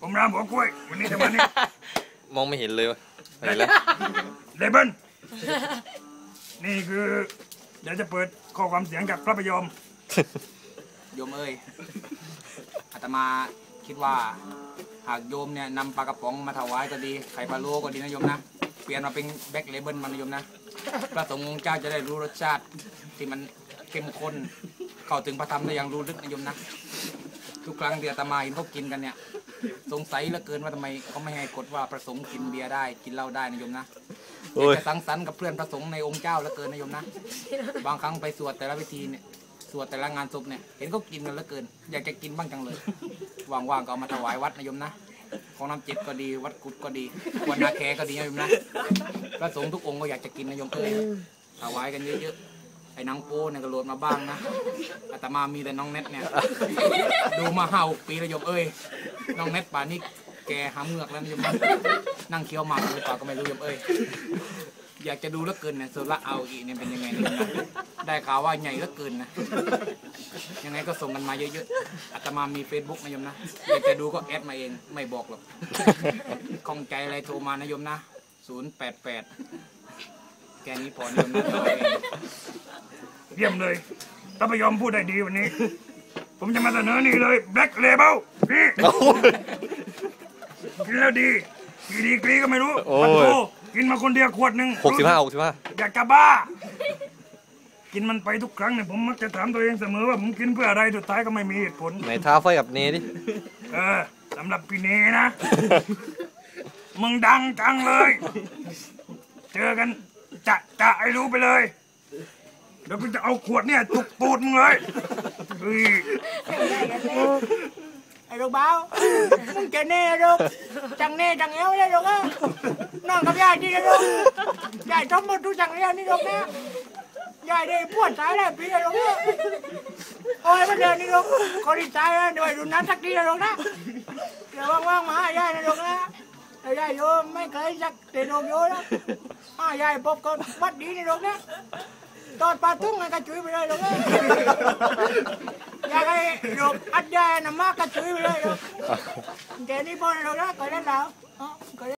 ผมรามหัวกล้วยวันนี้จะมานี่ มองไม่เห็นเลยวะเห็นแล้วเลเบิ้ลนี่คือเดี๋ยวจะเปิดข้อความเสียงจากพระพยอมโยมเอ้ยอาตมาคิดว่า หากโยมเนี่ยนำปลากระป๋องมาถวายก็ดีไข่พะโล้ก็ดีนะโยมนะ เปลี่ยนมาเป็นแบ็คเลเบิลมันนะโยมนะพระสงฆ์องค์เจ้าจะได้รู้รสชาติที่มันเข้มข้นเข้าถึงพระธรรมได้อย่างรู้ลึกนะโยมนะ ทุกครั้งที่อาตมาเห็นเขากินกันเนี่ย สงสัยเหลือเกินว่าทำไมเขาไม่ให้กฎว่าพระสงฆ์กินเบียร์ได้กินเหล้าได้นะโยมนะโอ้ย จะสังสรรค์กับเพื่อนพระสงฆ์ในองค์เจ้าเหลือเกินนะโยมนะบางครั้งไปสวดแต่ละพิธีเนี่ยสวดแต่ละงานศพเนี่ยเห็นเขากินกันเหลือเกิน อยากจะกินบ้างจังเลยว่างๆก็เอามาถวายวัดนะโยมนะของน้ำจิตก็ดีวัดกุดก็ดีวัดนาแคก็ดีนะโยมนะพระสงฆ์ทุกองค์ก็อยากจะกินนะโยมเอ้ยถวายกันเยอะๆไอ้นางโป้เนี่ยก็โหลดมาบ้างนะอาตมามีแต่น้องเน็ตเนี่ย ดูมาห้าหกปีแล้วโยมเอ้ย น้องเน็ตป่านนี้แกหำเหงือกแล้วนะโยมนั่งเคี้ยวหมากหรือเปล่าก็ไม่รู้ยมเอ้ยอยากจะดูเหลือเกินเนี่ยโซล่าเอาอีเนี่ยเป็นยังไงนะโยมนะได้ข่าวว่าใหญ่เหลือเกินนะ ยังไงก็ส่งกันมาเยอะๆอาตมามีเฟซบุ๊กนะยมนะอยากจะดูก็แอดมาเองไม่บอกหรอกข้องใจอะไรโทรมานะยมนะศูนย์แปดแปดแกนี้พอนะยมนะเยี่ยมเลยพระพยอมพูดได้ดีวันนี้ ผมจะมาเสนอนี่เลย Black Label นี่โอ้ยกินแล้วดีกี่ดีกรีก็ไม่รู้โอ้ย ปัดโทกินมาคนเดียวขวดหนึ่งหกสิบห้าหกสิบห้าอยากจะบ้า กินมันไปทุกครั้งเนี่ยผมมักจะถามตัวเองเสมอว่าผมกินเพื่ออะไรสุดท้ายก็ไม่มีเหตุผล ไหนท้าไฟกับเนดิ เออสำหรับพี่เนนะ มึงดังจังเลย เจอกันจะจะไอ้รู้ไปเลย เดี๋ยวกูจะเอาขวดเนี่ยตุกตูดมึงเลย เฮ้ยไอ้ลูกเบามึงจะเน่ลูกจังเน่จังเอวเลยลูกอะน้องกับยายดีนะลูกยายต้องมาดูจังเนี้ยนนี่ลูกนะยายได้ปวดสายแล้วพี่ลูกนะโอ้ยมาเดินนี่ลูกคนที่ตายแล้วด้วยดูน้ำสักทีนะลูกนะเดี๋ยวว่างๆมาหายายนะลูกนะแต่ยายโยมไม่เคยสักเตะโดนโยนะหายายพบกันวัดดีนี่ลูกนะ ตอนปลาทุ่งไงกระจุยไปเลยลูกอยากให้ลูกอัดยายนมากกระจุยไปเลยลูกแกนี่พอนะลูกนะก็ได้แล้ว